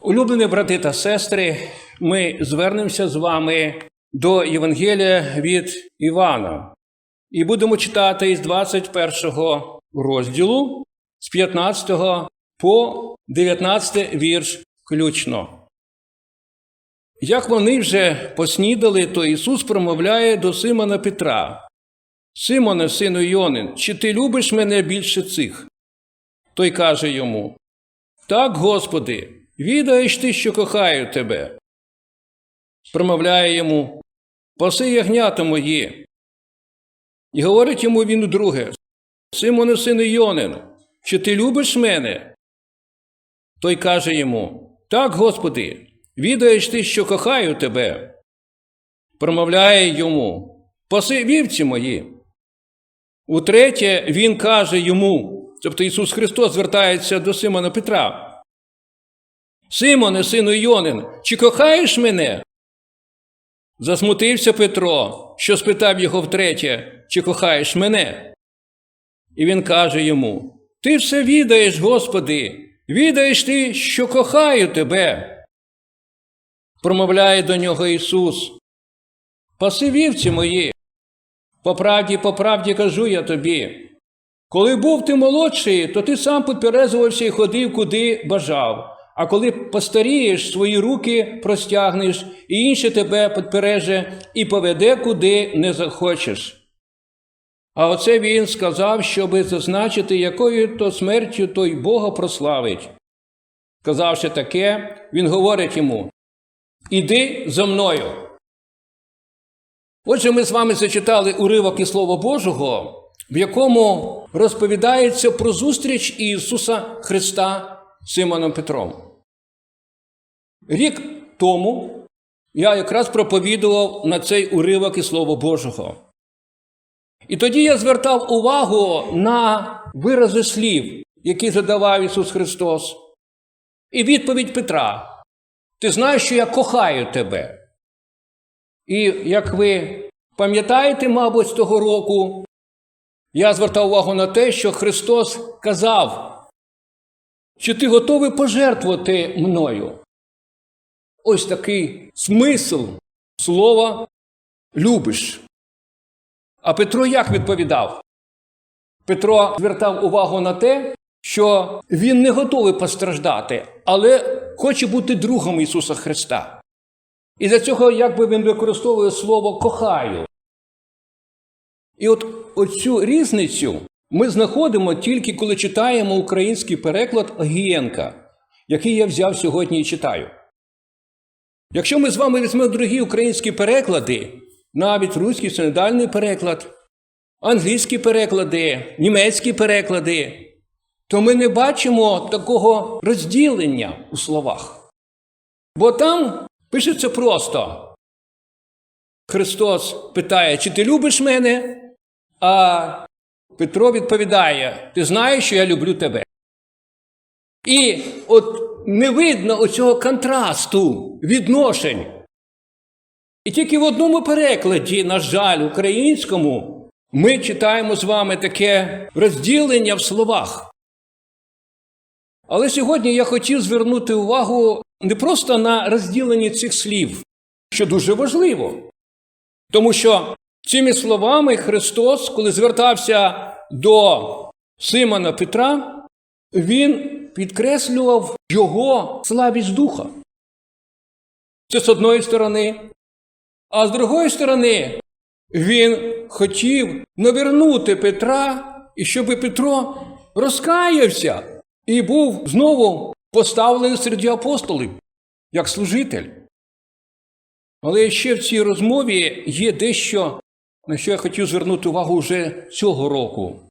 Улюблені брати та сестри, ми звернемося з вами до Євангелія від Івана і будемо читати із 21 розділу з 15 по 19 вірш включно. Як вони вже поснідали, то Ісус промовляє до Симона Петра: Симоне, сину Йонин, чи ти любиш мене більше цих? Той каже йому: Так, Господи, відаєш ти, що кохаю тебе. Промовляє йому: Паси ягнята мої. І говорить йому він удруге: Симоне, сину Йонин, чи ти любиш мене? Той каже йому: Так, Господи, відаєш ти, що кохаю тебе. Промовляє йому: Паси вівці мої. Утретє, він каже йому, тобто Ісус Христос звертається до Симона Петра. Симоне, сину Йонин, чи кохаєш мене? Засмутився Петро, що спитав його втретє, чи кохаєш мене? І він каже йому: Ти все відаєш, Господи, відаєш ти, що кохаю тебе. Промовляє до нього Ісус. Паси вівці мої. По правді, по правді кажу я тобі. Коли був ти молодший, то ти сам підперезувався і ходив, куди бажав. А коли постарієш, свої руки простягнеш, і інше тебе підпереже і поведе, куди не захочеш. А оце він сказав, щоби зазначити, якою то смертю той Бога прославить. Сказавши таке, він говорить йому: Іди за мною. Отже, ми з вами зачитали уривок із Слова Божого, в якому розповідається про зустріч Ісуса Христа з Симоном Петром. Рік тому я якраз проповідував на цей уривок із Слова Божого. І тоді я звертав увагу на вирази слів, які задавав Ісус Христос, і відповідь Петра: Ти знаєш, що я кохаю тебе. І як ви пам'ятаєте, мабуть, з того року, я звертав увагу на те, що Христос казав, що ти готовий пожертвувати мною. Ось такий смисл слова любиш. А Петро як відповідав? Петро звертав увагу на те, що він не готовий постраждати, але хоче бути другом Ісуса Христа. І за цього якби він використовує слово кохаю. І от оцю різницю ми знаходимо тільки коли читаємо український переклад Огієнка, який я взяв сьогодні і читаю. Якщо ми з вами візьмемо другі українські переклади, навіть руський синодальний переклад, англійські переклади, німецькі переклади, то ми не бачимо такого розділення у словах. Бо там пишеться просто. Христос питає, чи ти любиш мене? А Петро відповідає: Ти знаєш, що я люблю тебе. І от не видно оцього контрасту відношень. І тільки в одному перекладі, на жаль, українському, ми читаємо з вами таке розділення в словах. Але сьогодні я хотів звернути увагу не просто на розділення цих слів, що дуже важливо. Тому що цими словами Христос, коли звертався до Симона Петра, він підкреслював його слабість духа. Це з одної сторони. А з другої сторони, він хотів навернути Петра, і щоб Петро розкаявся і був знову поставлений серед апостолів, як служитель. Але ще в цій розмові є дещо, на що я хотів звернути увагу вже цього року.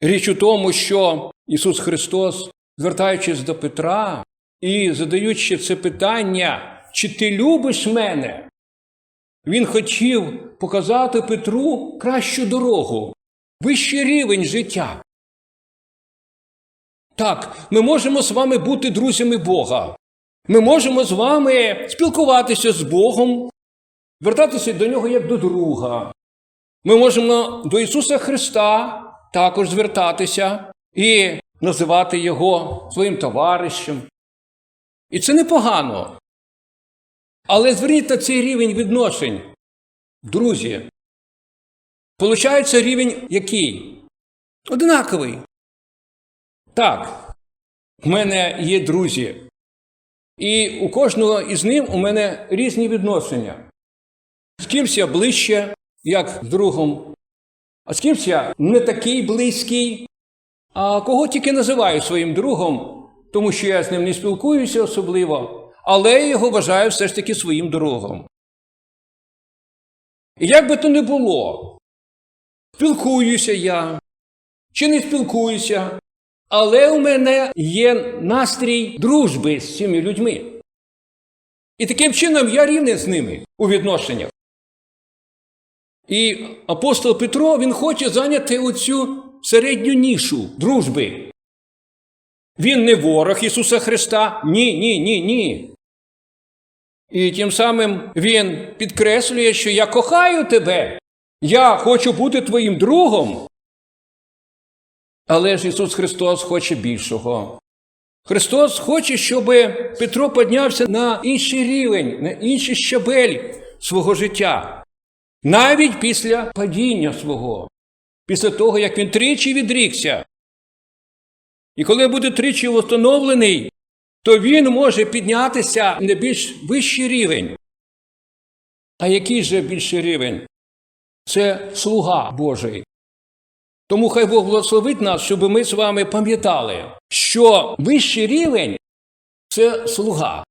Річ у тому, що Ісус Христос, звертаючись до Петра і задаючи це питання, чи ти любиш мене, Він хотів показати Петру кращу дорогу, вищий рівень життя. Так, ми можемо з вами бути друзями Бога. Ми можемо з вами спілкуватися з Богом, звертатися до нього як до друга. Ми можемо до Ісуса Христа також звертатися і називати Його своїм товаришем. І це непогано. Але зверніть на цей рівень відношень. Друзі. Получається рівень який? Одинаковий. Так, в мене є друзі. І у кожного із них у мене різні відношення. З кимсь я ближче, як з другом, а з кимсь я не такий близький, а кого тільки називаю своїм другом, тому що я з ним не спілкуюся особливо, але його вважаю все ж таки своїм другом. І як би то не було, спілкуюся я чи не спілкуюся, але у мене є настрій дружби з цими людьми. І таким чином я рівний з ними у відношеннях. І апостол Петро він хоче зайняти оцю середню нішу дружби. Він не ворог Ісуса Христа. Ні, ні, ні, ні. І тим самим Він підкреслює, що я кохаю тебе, я хочу бути твоїм другом. Але ж Ісус Христос хоче більшого. Христос хоче, щоб Петро піднявся на інший рівень, на інший щабель свого життя, навіть після падіння свого, після того, як він тричі відрікся. І коли буде тричі встановлений, то він може піднятися на більш вищий рівень. А який же більший рівень? Це слуга Божий. Тому хай Бог благословить нас, щоб ми з вами пам'ятали, що вищий рівень це слуга,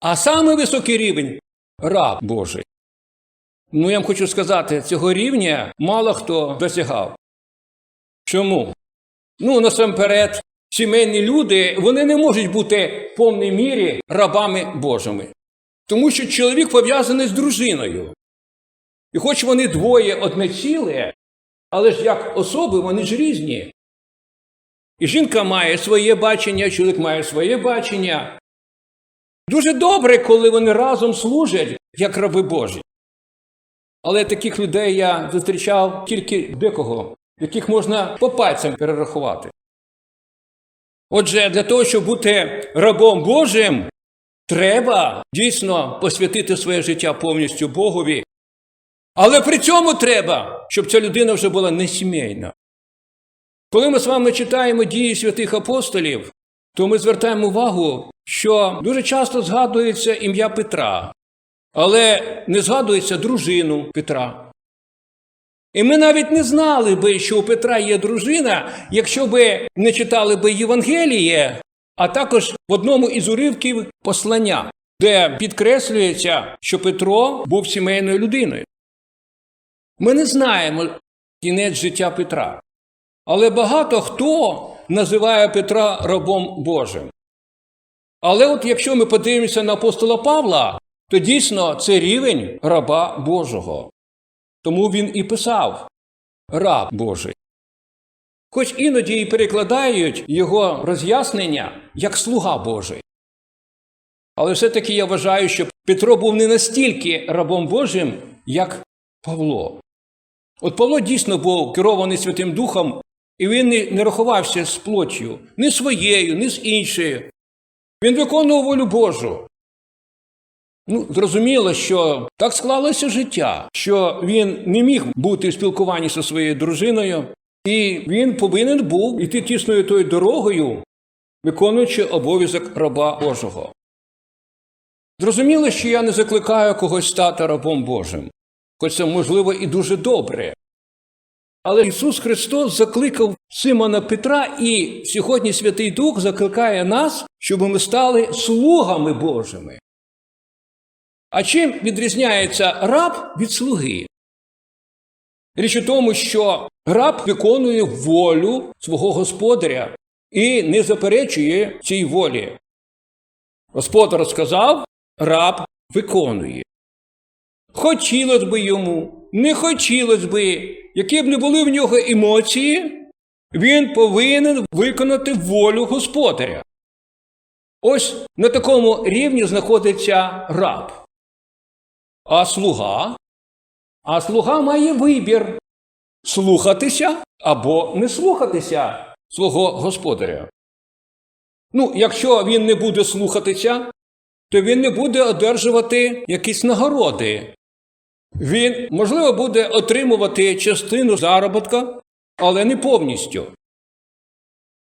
а самий високий рівень раб Божий. Ну, я вам хочу сказати, цього рівня мало хто досягав. Чому? Ну, насамперед, сімейні люди вони не можуть бути в повній мірі рабами Божими. Тому що чоловік пов'язаний з дружиною. І хоч вони двоє одне ціле, але ж як особи вони ж різні. І жінка має своє бачення, чоловік має своє бачення. Дуже добре, коли вони разом служать, як раби Божі. Але таких людей я зустрічав тільки декого, яких можна по пальцям перерахувати. Отже, для того, щоб бути рабом Божим, треба дійсно посвятити своє життя повністю Богові. Але при цьому треба, щоб ця людина вже була не сімейна. Коли ми з вами читаємо дії святих апостолів, то ми звертаємо увагу, що дуже часто згадується ім'я Петра, але не згадується дружину Петра. І ми навіть не знали би, що у Петра є дружина, якщо би не читали би Євангеліє, а також в одному із уривків послання, де підкреслюється, що Петро був сімейною людиною. Ми не знаємо кінець життя Петра, але багато хто називає Петра рабом Божим. Але от якщо ми подивимося на апостола Павла, то дійсно це рівень раба Божого. Тому він і писав раб Божий. Хоч іноді і перекладають його роз'яснення як слуга Божий. Але все-таки я вважаю, що Петро був не настільки рабом Божим, як Павло. От Павло дійсно був керований Святим Духом, і він не, рахувався з плоттю, ні своєю, ні з іншою. Він виконував волю Божу. Ну, зрозуміло, що так склалося життя, що він не міг бути в спілкуванні зі своєю дружиною, і він повинен був іти тісною тою дорогою, виконуючи обов'язок раба Божого. Зрозуміло, що я не закликаю когось стати рабом Божим, хоч це можливо і дуже добре. Але Ісус Христос закликав Симона Петра, і сьогодні Святий Дух закликає нас, щоб ми стали слугами Божими. А чим відрізняється раб від слуги? Річ у тому, що раб виконує волю свого господаря і не заперечує цій волі. Господар сказав, раб виконує. Хотілося б йому, не хотілося б, які б не були в нього емоції, він повинен виконати волю господаря. Ось на такому рівні знаходиться раб. А слуга? А слуга має вибір слухатися або не слухатися свого господаря. Ну, якщо він не буде слухатися, то він не буде одержувати якісь нагороди. Він, можливо, буде отримувати частину заробітка, але не повністю.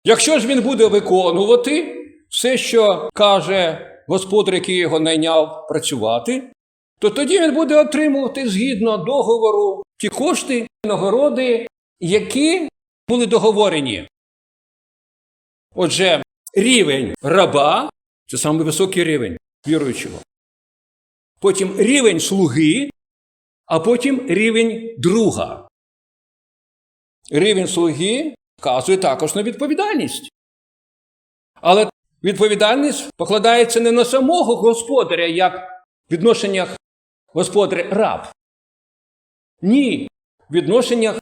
Якщо ж він буде виконувати все, що каже господар, який його найняв працювати, то тоді він буде отримувати згідно договору ті кошти, нагороди, які були договорені. Отже, рівень раба це самий високий рівень віруючого. Потім рівень слуги, а потім рівень друга. Рівень слуги вказує також на відповідальність. Але відповідальність покладається не на самого господаря, як в відношеннях господар-раб. Ні, в відношеннях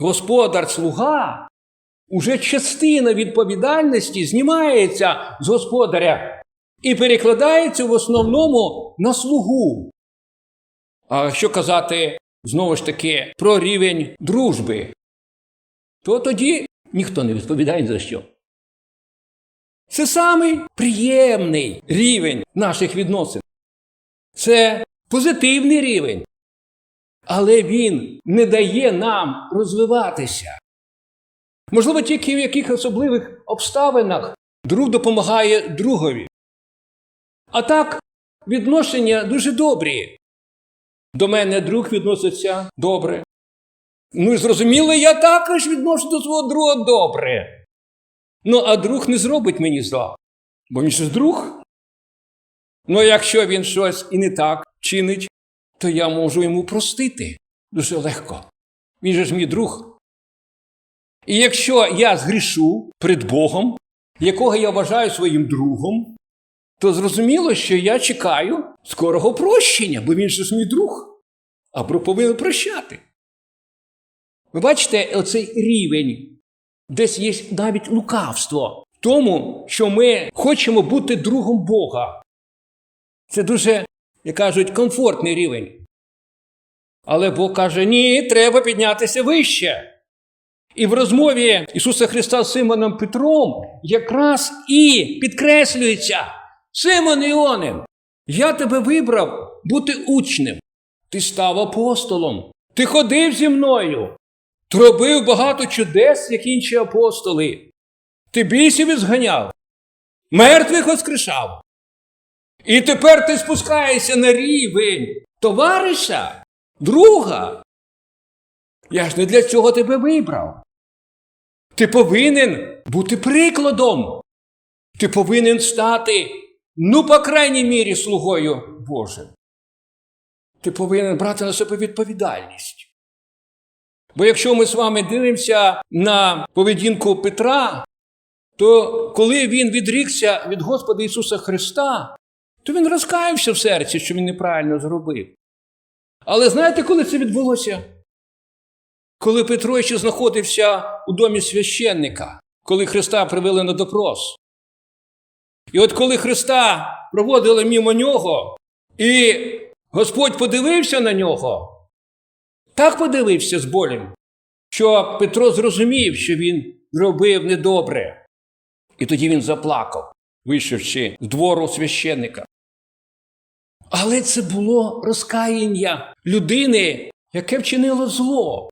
господар-слуга уже частина відповідальності знімається з господаря і перекладається в основному на слугу. А що казати знову ж таки про рівень дружби, то тоді ніхто не відповідає за що. Це самий приємний рівень наших відносин. Це позитивний рівень. Але він не дає нам розвиватися. Можливо, тільки в яких особливих обставинах друг допомагає другові. А так, відношення дуже добрі. До мене друг відноситься добре. Ну і зрозуміло, я також відношу до свого друга добре. Ну, а друг не зробить мені зла, бо він же друг. Ну, якщо він щось і не так чинить, то я можу йому простити дуже легко. Він же ж мій друг. І якщо я згрішу перед Богом, якого я вважаю своїм другом, то зрозуміло, що я чекаю скорого прощення, бо він же ж мій друг, або повинен прощати. Ви бачите, оцей рівень, десь є навіть лукавство в тому, що ми хочемо бути другом Бога. Це дуже, як кажуть, комфортний рівень. Але Бог каже: ні, треба піднятися вище. І в розмові Ісуса Христа з Симоном Петром якраз і підкреслюється: Симон Іонин, я тебе вибрав бути учнем. Ти став апостолом, ти ходив зі мною, ти робив багато чудес, як інші апостоли. Ти бісів ізганяв, мертвих воскрешав. І тепер ти спускаєшся на рівень товариша, друга. Я ж не для цього тебе вибрав. Ти повинен бути прикладом. Ти повинен стати, ну, по крайній мірі, слугою Божим. Ти повинен брати на себе відповідальність. Бо якщо ми з вами дивимося на поведінку Петра, то коли він відрікся від Господа Ісуса Христа, то він розкаявся в серці, що він неправильно зробив. Але знаєте, коли це відбулося? Коли Петро ще знаходився у домі священника, коли Христа привели на допрос. І от коли Христа проводили мимо нього, і Господь подивився на нього, так подивився з болем, що Петро зрозумів, що він зробив недобре. І тоді він заплакав, вийшовши з двору священника. Але це було розкаяння людини, яке вчинило зло.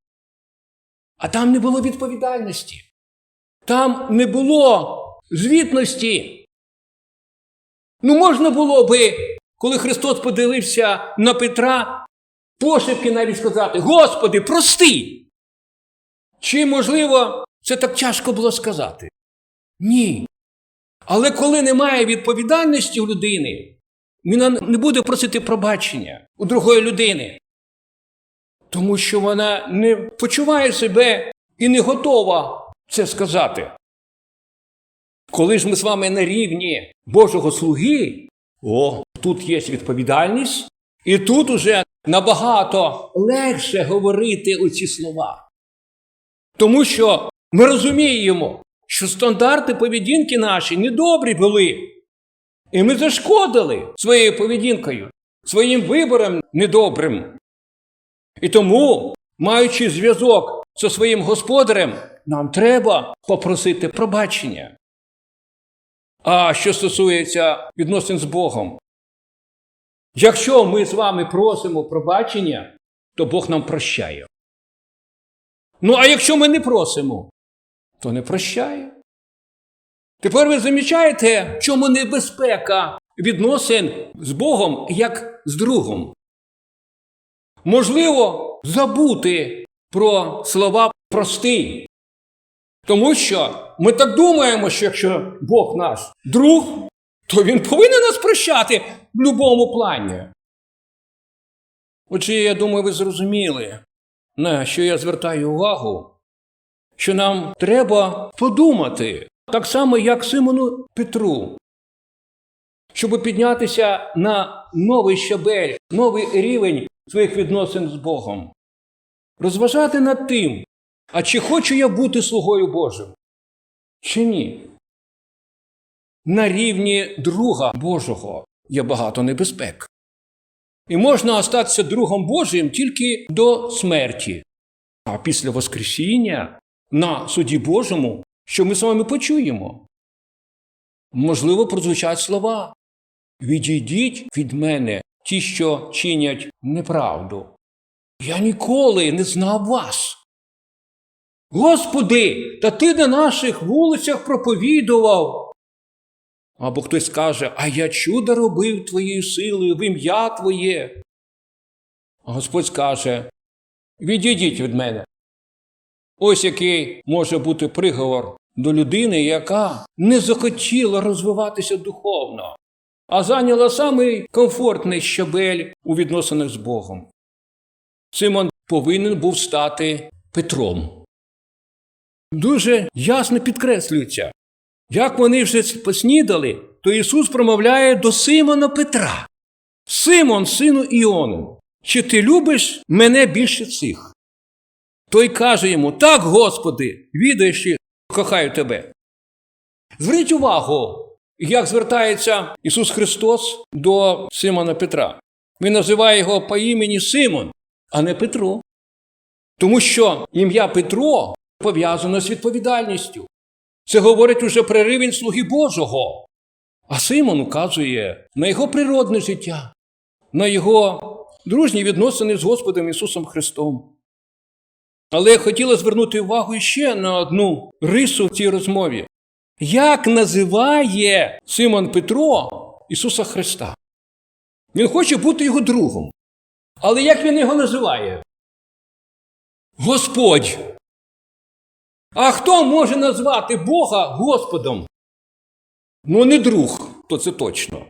А там не було відповідальності. Там не було звітності. Ну, можна було би, коли Христос подивився на Петра, пошепки навіть сказати: Господи, прости! Чи, можливо, це так тяжко було сказати? Ні. Але коли немає відповідальності у людини, вона не буде просити пробачення у другої людини. Тому що вона не почуває себе і не готова це сказати. Коли ж ми з вами на рівні Божого слуги, о, тут є відповідальність, і тут уже набагато легше говорити оці слова. Тому що ми розуміємо, що стандарти поведінки наші недобрі були. І ми зашкодили своєю поведінкою, своїм вибором недобрим. І тому, маючи зв'язок зі своїм господарем, нам треба попросити пробачення. А що стосується відносин з Богом, Якщо ми з вами просимо пробачення, то Бог нам прощає. Ну, а якщо ми не просимо, то не прощає. Тепер ви замічаєте, в чому небезпека відносин з Богом як з другом. Можливо, забути про слова простий. Тому що ми так думаємо, що якщо Бог наш друг, то він повинен нас прощати в будь-якому плані. Отже, я думаю, ви зрозуміли, на що я звертаю увагу, що нам треба подумати, так само, як Симону Петру, щоб піднятися на новий щабель, новий рівень своїх відносин з Богом. Розважати над тим, а чи хочу я бути слугою Божим, чи ні. На рівні друга Божого є багато небезпек. І можна остатися другом Божим тільки до смерті. А після Воскресіння на суді Божому, що ми з вами почуємо? Можливо, прозвучать слова. Відійдіть від мене ті, що чинять неправду. Я ніколи не знав вас. Господи, та ти на наших вулицях проповідував. Або хтось скаже, а я чудо робив твоєю силою в ім'я Твоє. А Господь скаже: відійдіть від мене. Ось який може бути приговор до людини, яка не захотіла розвиватися духовно, а зайняла самий комфортний щабель у відносинах з Богом. Симон повинен був стати Петром. Дуже ясно підкреслюється, як вони вже поснідали, то Ісус промовляє до Симона Петра. Симон, сину Іонин, чи ти любиш мене більше цих? Той каже йому: Так, Господи, відаєш, що кохаю тебе. Зверніть увагу, як звертається Ісус Христос до Симона Петра. Він називає його по імені Симон, а не Петро. Тому що ім'я Петро пов'язано з відповідальністю. Це говорить уже про рівень слуги Божого. А Симон указує на його природне життя, на його дружні відносини з Господом Ісусом Христом. Але я хотіла звернути увагу ще на одну рису в цій розмові. Як називає Симон Петро Ісуса Христа? Він хоче бути його другом. Але як він його називає? Господь. А хто може назвати Бога Господом? Ну, не друг, то це точно.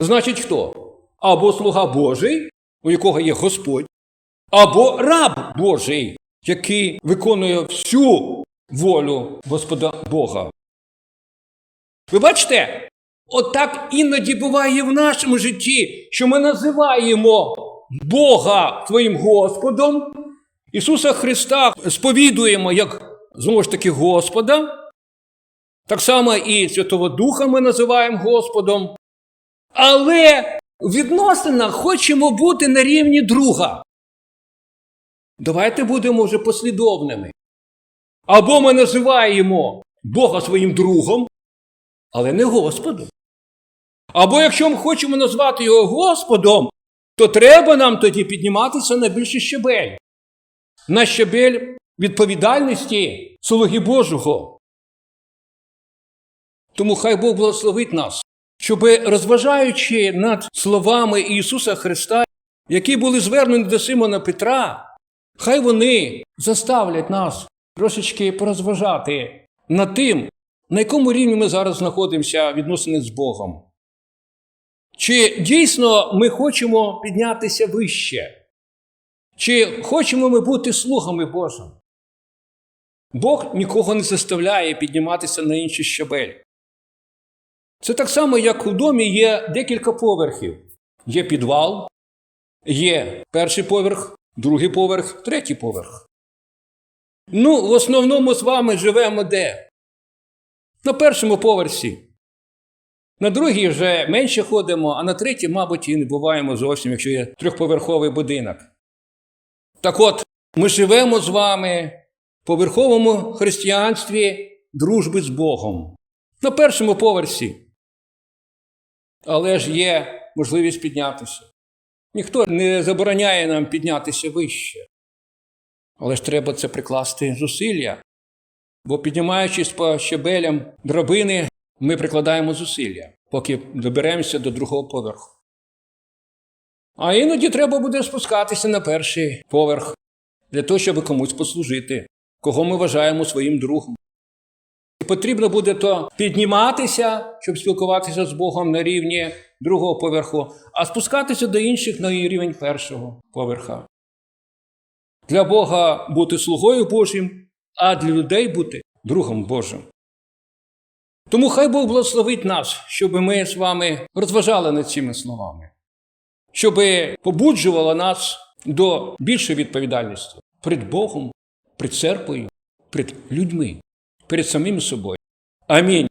Значить, хто? Або слуга Божий, у якого є Господь, або раб Божий, який виконує всю волю Господа Бога. Ви бачите, отак іноді буває в нашому житті, що ми називаємо Бога своїм Господом, Ісуса Христа сповідуємо як знову ж таки Господа. Так само і Святого Духа ми називаємо Господом. Але в відносинах хочемо бути на рівні друга. Давайте будемо вже послідовними. Або ми називаємо Бога своїм другом, але не Господом. Або якщо ми хочемо назвати його Господом, то треба нам тоді підніматися на більший щебель. На щебель відповідальності слуги Божого. Тому хай Бог благословить нас, щоб, розважаючи над словами Ісуса Христа, які були звернені до Симона Петра, хай вони заставлять нас трошечки порозважати над тим, на якому рівні ми зараз знаходимося відносини з Богом. Чи дійсно ми хочемо піднятися вище? Чи хочемо ми бути слугами Божим? Бог нікого не заставляє підніматися на інший щабель. Це так само, як у домі є декілька поверхів. Є підвал, є перший поверх, другий поверх, третій поверх. Ну, в основному з вами живемо де? На першому поверсі. На другій вже менше ходимо, а на третій, мабуть, і не буваємо зовсім, якщо є трьохповерховий будинок. Так от, ми живемо з вами по верховому християнстві дружби з Богом. На першому поверсі. Але ж є можливість піднятися. Ніхто не забороняє нам піднятися вище. Але ж треба це прикласти зусилля. Бо піднімаючись по щебелям драбини, ми прикладаємо зусилля, поки доберемося до другого поверху. А іноді треба буде спускатися на перший поверх для того, щоб комусь послужити, кого ми вважаємо своїм другом. І потрібно буде то підніматися, щоб спілкуватися з Богом на рівні другого поверху, а спускатися до інших на рівень першого поверха. Для Бога бути слугою Божим, а для людей бути другом Божим. Тому хай Бог благословить нас, щоб ми з вами розважали над цими словами, щоб побуджувало нас до більшої відповідальності перед Богом, перед церквою, перед людьми, перед самим собою. Амінь.